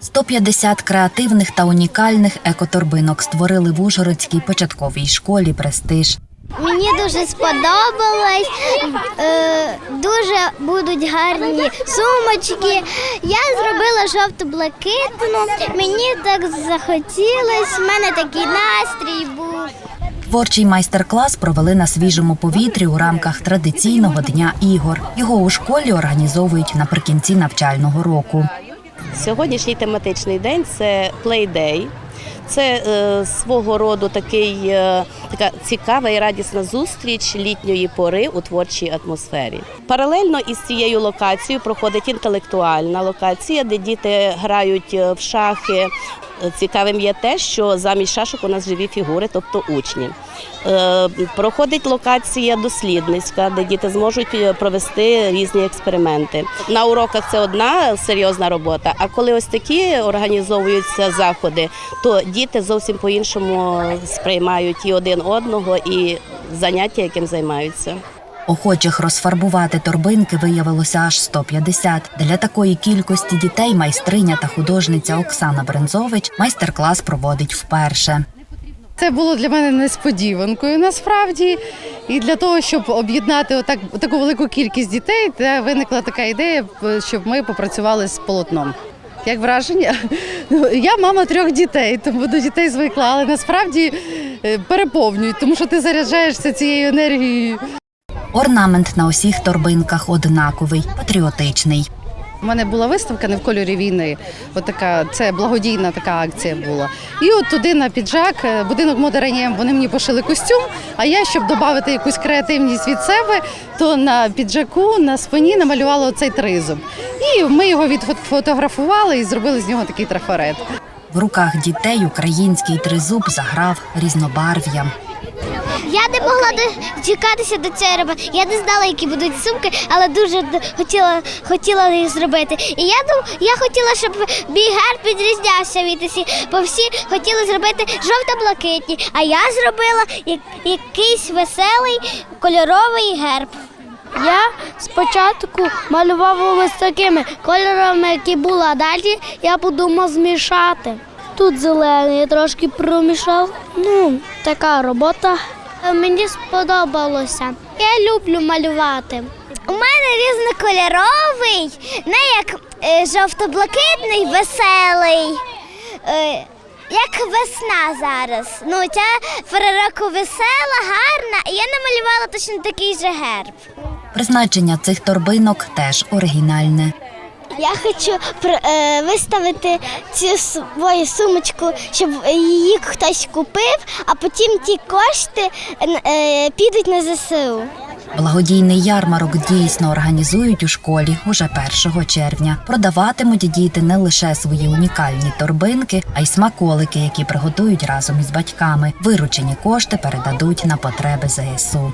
150 креативних та унікальних екоторбинок створили в Ужгородській початковій школі Престиж. Мені дуже сподобалось. Е, дуже будуть гарні сумочки. Я зробила жовто-блакитну. Мені так захотілось. У мене такий настрій був. Творчий майстер-клас провели на свіжому повітрі у рамках традиційного дня ігор. Його у школі організовують наприкінці навчального року. Сьогоднішній тематичний день це Day. Це е, свого роду такий, е, така цікава і радісна зустріч літньої пори у творчій атмосфері. Паралельно із цією локацією проходить інтелектуальна локація, де діти грають е, в шахи. Цікавим є те, що замість шашок у нас живі фігури, тобто учні. Е, Проходить локація дослідницька, де діти зможуть е, провести різні експерименти. На уроках це одна серйозна робота. А коли ось такі організовуються заходи, то діти зовсім по-іншому сприймають і один одного, і заняття, яким займаються. Охочих розфарбувати торбинки виявилося аж 150. Для такої кількості дітей майстриня та художниця Оксана Брензович майстер-клас проводить вперше. Це було для мене несподіванкою насправді. І для того, щоб об'єднати отак, таку велику кількість дітей, та виникла така ідея, щоб ми попрацювали з полотном. Як враження? Я мама трьох дітей, тому до дітей звикла, але насправді е, переповнюють, тому що ти заряджаєшся цією енергією. Орнамент на усіх торбинках однаковий, патріотичний. У мене була виставка не в кольорі війни. От така це благодійна така акція була. І от туди на піджак, е, будинок моди Ранєм, вони мені пошили костюм. А я, щоб додати якусь креативність від себе, то на піджаку на спині намалювала оцей тризуб. І ми його відфотографували і зробили з нього такий трафарет. В руках дітей український тризуб заграв різнобарв'ям. Я не могла дочекатися до цього роботи. Я не знала, які будуть сумки, але дуже хотіла, хотіла їх зробити. І я дум, я хотіла, щоб мій герб відрізнявся від усіх, бо всі хотіли зробити жовто-блакитні, а я зробила якийсь веселий кольоровий герб. Я спочатку малював ось такими кольорами, які були, а далі я подумав змішати. Тут зелений я трошки промішав. Ну, така робота. Мені сподобалося. Я люблю малювати. У мене різнокольоровий, не як е, жовто-блакитний, веселий. Е, як весна зараз. Ну, ця перероку весела, гарна, і я намалювала точно такий же герб. Призначення цих торбинок теж оригінальне. Я хочу е, виставити цю свою сумочку, щоб її хтось купив, а потім ті кошти е, підуть на ЗСУ. Благодійний ярмарок дійсно організують у школі уже 1 червня. Продаватимуть діти не лише свої унікальні торбинки, а й смаколики, які приготують разом із батьками. Виручені кошти передадуть на потреби ЗСУ.